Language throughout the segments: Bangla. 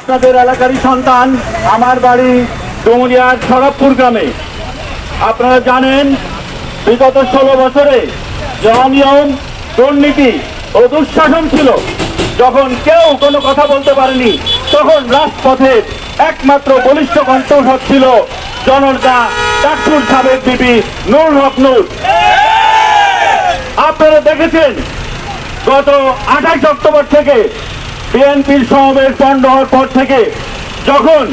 আপনাদের এলাকারই সন্তান আমার বাড়ি ডুমুরিয়ার সরবপুর গ্রামে। আপনারা জানেন, বিগত ষোলো বছরে যে অনিয়ম, দুর্নীতি ও দুঃশাসন ছিল, যখন কেউ কোনো কথা বলতে পারেনি, তখন রাজপথে একমাত্র বলিষ্ঠ কণ্ঠস্বর ছিল জনতা চাক্ষুর সাবেক বিবি নুর হক নূর। আপনারা দেখেছেন, গত আঠাশ অক্টোবর থেকে বিএনপির সমাবেশ বন্ধ হওয়ার পর থেকে যখন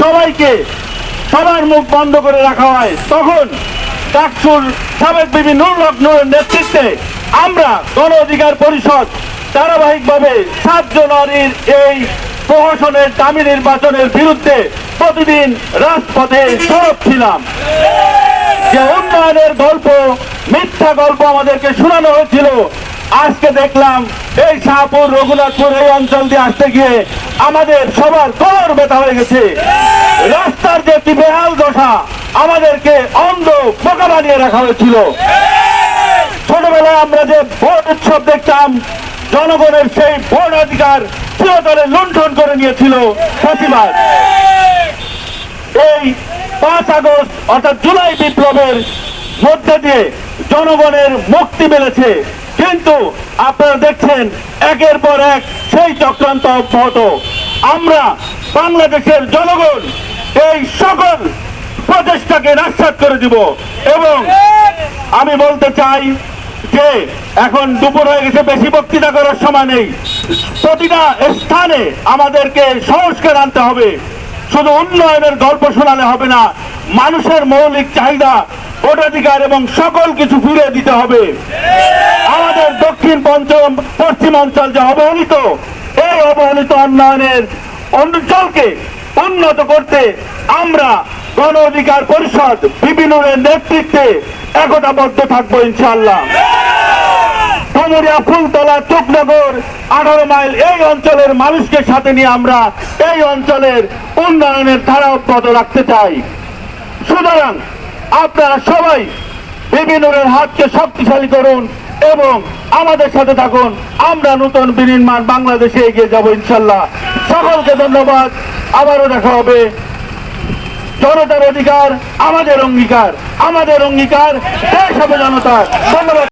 সবাইকে সবার মুখ বন্ধ করে রাখা হয়, তখন ডাকসুর সাবেক বিবি নুর হক নুরের নেতৃত্বে আমরা গণ অধিকার পরিষদ ধারাবাহিকভাবে সাত জানুয়ারির এই প্রহসনের দামি নির্বাচনের বিরুদ্ধে প্রতিদিন রাজপথে সরব ছিলাম। যে উন্নয়নের গল্প, মিথ্যা গল্প আমাদেরকে শোনানো হয়েছিল আজকে দেখলাম এই শাহপুর রঘুনাথপুর এই অঞ্চল দিয়ে আসতে গিয়ে আমাদের সবার কর ব্যথা হয়ে গেছে। রাস্তার যে কি বেহাল দশা আমাদেরকে অন্ধ বোকা বানিয়ে রাখা হয়েছিল। ছোটবেলায় আমরা যে ভোট উৎসব দেখতাম, জনগণের সেই ভোট অধিকার চিরতরে লুণ্ঠন করে নিয়েছিল প্রতিবাদ। এই পাঁচ আগস্ট অর্থাৎ জুলাই বিপ্লবের মধ্যে দিয়ে জনগণের মুক্তি মিলেছে। কিন্তু আপনারা দেখছেন, একের পর এক সেই চক্রান্ত অব্যাহত। আমরা বাংলাদেশের জনগণ এই সকল প্রচেষ্টাকে নাস্বাদ করে দিব এবং আমি বলতে চাই যে এখন দুপুর হয়ে গেছে, বেশি বক্তৃতা করার সময় নেই। প্রতিটা স্থানে আমাদেরকে সংস্কার আনতে হবে। শুধু উন্নয়নের গল্প শোনালে হবে না, মানুষের মৌলিক চাহিদা, ভোটাধিকার এবং সকল কিছু ফিরে দিতে হবে। দক্ষিণ পঞ্চম পশ্চিম অঞ্চল যে অবহেলিত, এই অবহেলিত উন্নয়নের অঞ্চলকে উন্নত করতে আমরা গণ অধিকার পরিষদ বিভিন্নের নেতৃত্বে একতাবদ্ধ থাকব ইনশাল্লাহ ডুমুরিয়া ফুলতলা চোখনগর আঠারো মাইল এই অঞ্চলের মানুষকে সাথে নিয়ে আমরা এই অঞ্চলের উন্নয়নের ধারা অব্যাহত রাখতে চাই। সুতরাং আপনারা সবাই বিভিন্নের হাতকে শক্তিশালী করুন এবং আমাদের সাথে থাকুন। আমরা নতুন বিনির্মাণ বাংলাদেশে এগিয়ে যাব ইনশাল্লাহ। সকলকে ধন্যবাদ। আবারও দেখা হবে। জনতার অধিকার আমাদের অঙ্গীকার আমাদের অঙ্গীকার, দেশ হবে জনতার। ধন্যবাদ।